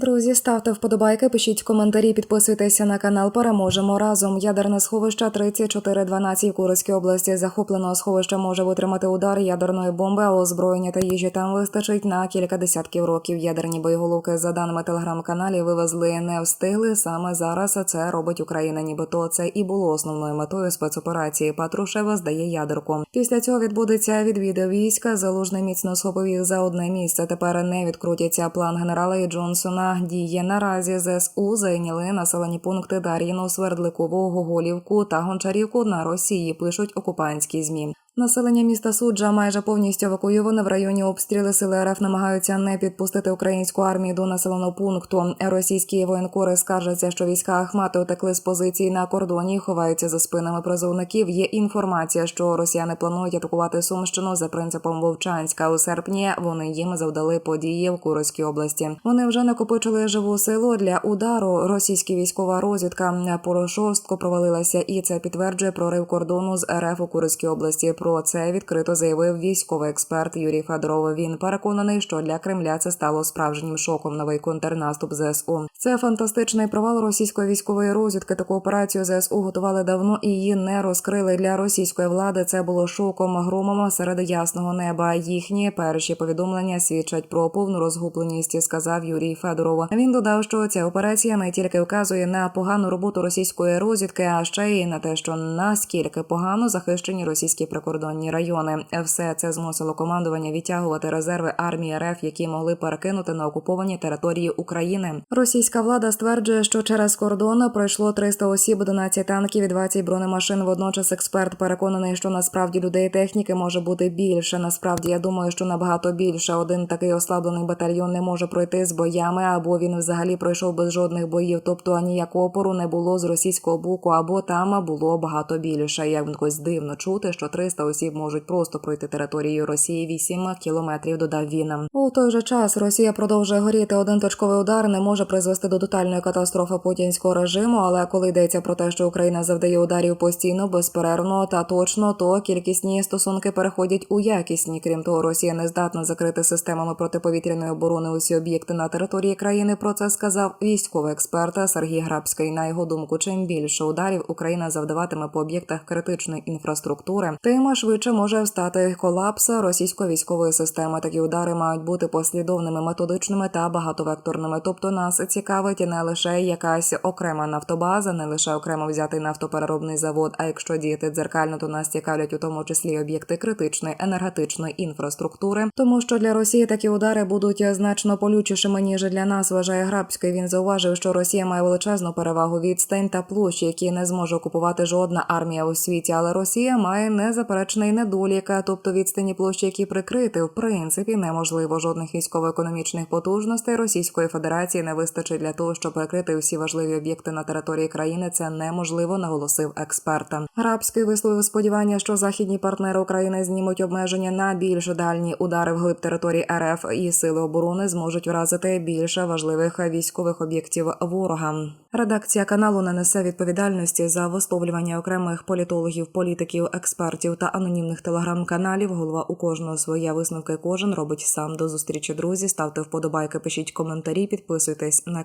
Друзі, ставте вподобайки, пишіть коментарі, підписуйтеся на канал. Переможемо разом. Ядерне сховище 3412 в Курській області. Захопленого сховища може витримати удар ядерної бомби, а озброєння та їжі там вистачить на кілька десятків років. Ядерні боєголовки, за даними телеграм-каналів, вивезли не встигли. Саме зараз це робить Україна. Нібито це і було основною метою спецоперації. Патрушева здає ядерку. Після цього відбудеться відвід війська. Залужний міцно схопив їх за одне місце. Тепер не відкрутяться. План генерала і Джонсона діє наразі. ЗСУ зайняли населені пункти Дар'їну, Свердликову, Гоголівку та Гончарівку на Росії. Пишуть окупантські змі. Населення міста Суджа майже повністю евакуйоване в районі обстріли сили РФ намагаються не підпустити українську армію до населеного пункту. Російські воєнкори скаржаться, що війська Ахмати утекли з позицій на кордоні, і ховаються за спинами призовників. Є інформація, що росіяни планують атакувати Сумщину за принципом Вовчанська. У серпні вони їм завдали події в Курській області. Вони вже накопичили живу силу для удару. Російська військова розвідка порошостко провалилася, і це підтверджує прорив кордону з РФ у Курській області. Про це відкрито заявив військовий експерт Юрій Федоров. Він переконаний, що для Кремля це стало справжнім шоком. Новий контрнаступ ЗСУ. Це фантастичний провал російської військової розвідки. Таку операцію ЗСУ готували давно і її не розкрили для російської влади. Це було шоком громом серед ясного неба. Їхні перші повідомлення свідчать про повну розгубленість. Сказав Юрій Федоров. Він додав, що ця операція не тільки вказує на погану роботу російської розвідки, а ще й на те, що наскільки погано захищені російські прикордонні райони. Все це змусило командування відтягувати резерви армії РФ, які могли перекинути на окуповані території України. Російська влада стверджує, що через кордон пройшло 300 осіб, 11 танків і 20 бронемашин. Водночас експерт переконаний, що насправді людей техніки може бути більше. Насправді я думаю, що набагато більше. Один такий ослаблений батальйон не може пройти з боями, або він взагалі пройшов без жодних боїв. Тобто ніякого опору не було з російського боку, або там було багато більше. Як якось дивно чути, що 300 осіб можуть просто пройти територією Росії 8 кілометрів. Додав він. У той же час Росія продовжує горіти. Один точковий удар не може призвести до тотальної катастрофи путінського режиму. Але коли йдеться про те, що Україна завдає ударів постійно, безперервно та точно, то кількісні стосунки переходять у якісні. Крім того, Росія не здатна закрити системами протиповітряної оборони усі об'єкти на території країни. Про це сказав військовий експерт Сергій Грабський. На його думку, чим більше ударів Україна завдаватиме по об'єктах критичної інфраструктури, тим швидше може встати колапс російської військової системи. Такі удари мають бути послідовними, методичними та багатовекторними. Тобто нас цікавить не лише якась окрема нафтобаза, не лише окремо взятий нафтопереробний завод. А якщо діяти дзеркально, то нас цікавлять у тому числі об'єкти критичної енергетичної інфраструктури, тому що для Росії такі удари будуть значно полючішими ніж для нас. Вважає Грабський. Він зауважив, що Росія має величезну перевагу відстань та площі, які не зможе окупувати жодна армія у світі. Але Росія має незаперечний недолік, тобто відстані площі, які прикрити, в принципі, неможливо жодних військово-економічних потужностей Російської Федерації не вистачить для того, щоб прикрити всі важливі об'єкти на території країни. Це неможливо, наголосив експерт. Грабський висловив сподівання, що західні партнери України знімуть обмеження на більш дальні удари вглиб території РФ і сили оборони зможуть вразити більше важливих військових об'єктів ворога. Редакція каналу не несе відповідальності за висловлювання окремих політологів, політиків, експертів та анонімних телеграм-каналів. Голова у кожного своя висновки. Кожен робить сам до зустрічі. Друзі, ставте вподобайки, пишіть коментарі, підписуйтесь на